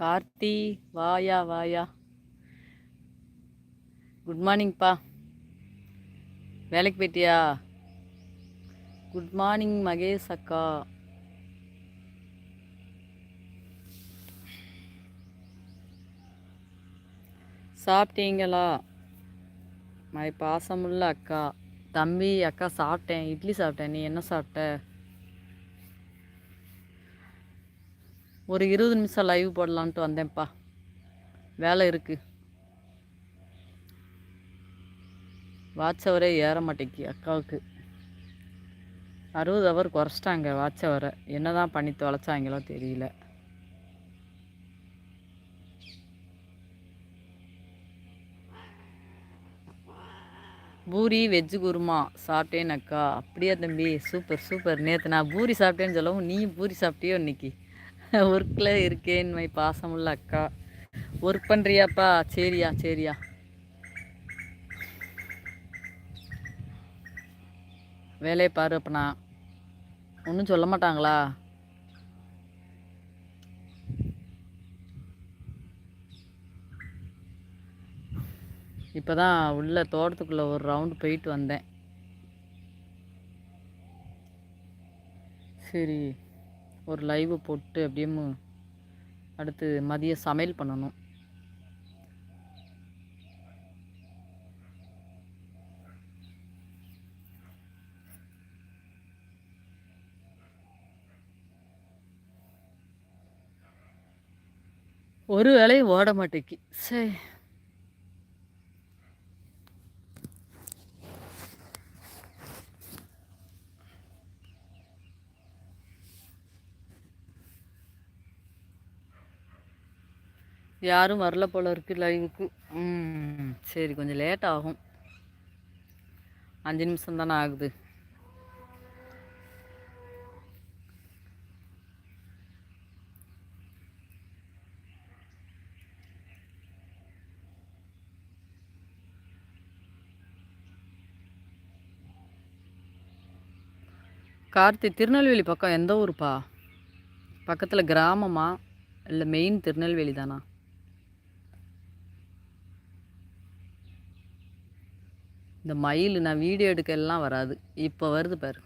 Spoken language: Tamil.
கார்த்தி வாயா வாயா. குட் மார்னிங்ப்பா வேலைக்கு போயிட்டியா? குட் மார்னிங் மகேஷ் அக்கா. சாப்பிட்டீங்களா? மை பாசமுள்ள அக்கா. தம்பி அக்கா சாப்பிட்டேன். இட்லி சாப்பிட்டேன். நீ என்ன சாப்பிட்ட? ஒரு இருபது நிமிஷம் லைவ் போடலான்ட்டு வந்தேன்ப்பா. வேலை இருக்குது வாட்சவரே ஏற மாட்டேங்கி அக்காவுக்கு. அறுபது அவர் குறைச்சிட்டாங்க வாட்ச் அவரை என்ன தான் பண்ணி தொலைச்சாங்களோ தெரியல. பூரி வெஜ்ஜு குருமா சாப்பிட்டேன் அக்கா. அப்படியே தம்பி? சூப்பர் சூப்பர் நேற்று நான் பூரி சாப்பிட்டேன்னு சொல்லவும் நீ பூரி சாப்பிட்டியோ இன்னைக்கு? ஒர்க்கில் இருக்கேன் மை பாசமுள்ள அக்கா. ஒர்க் பண்ணுறியாப்பா சரியா சரியா. வேலையை பாரு அப்பனா ஒன்றும் சொல்ல மாட்டாங்களா? இப்போ தான் உள்ள தோட்டத்துக்குள்ளே ஒரு ரவுண்டு போயிட்டு வந்தேன். சரி. ஒரு லைவு போட்டு அப்படியே அடுத்து மதியம் சமையல் பண்ணணும். ஒரு வேலையும் ஓட மாட்டேக்கி. சரி யாரும் வரல போல இருக்கு லைவுக்கு ம். சரி கொஞ்சம் லேட் ஆகும். அஞ்சு நிமிஷம் தானே ஆகுது. கார்த்தி திருநெல்வேலி பக்கம் எந்த ஊருப்பா? பக்கத்தில் கிராமமா? இல்லை மெயின் திருநெல்வேலி தானா? இந்த மயில் நான் வீடியோ எடுக்க எல்லாம் வராது. இப்போ வருது பாரு.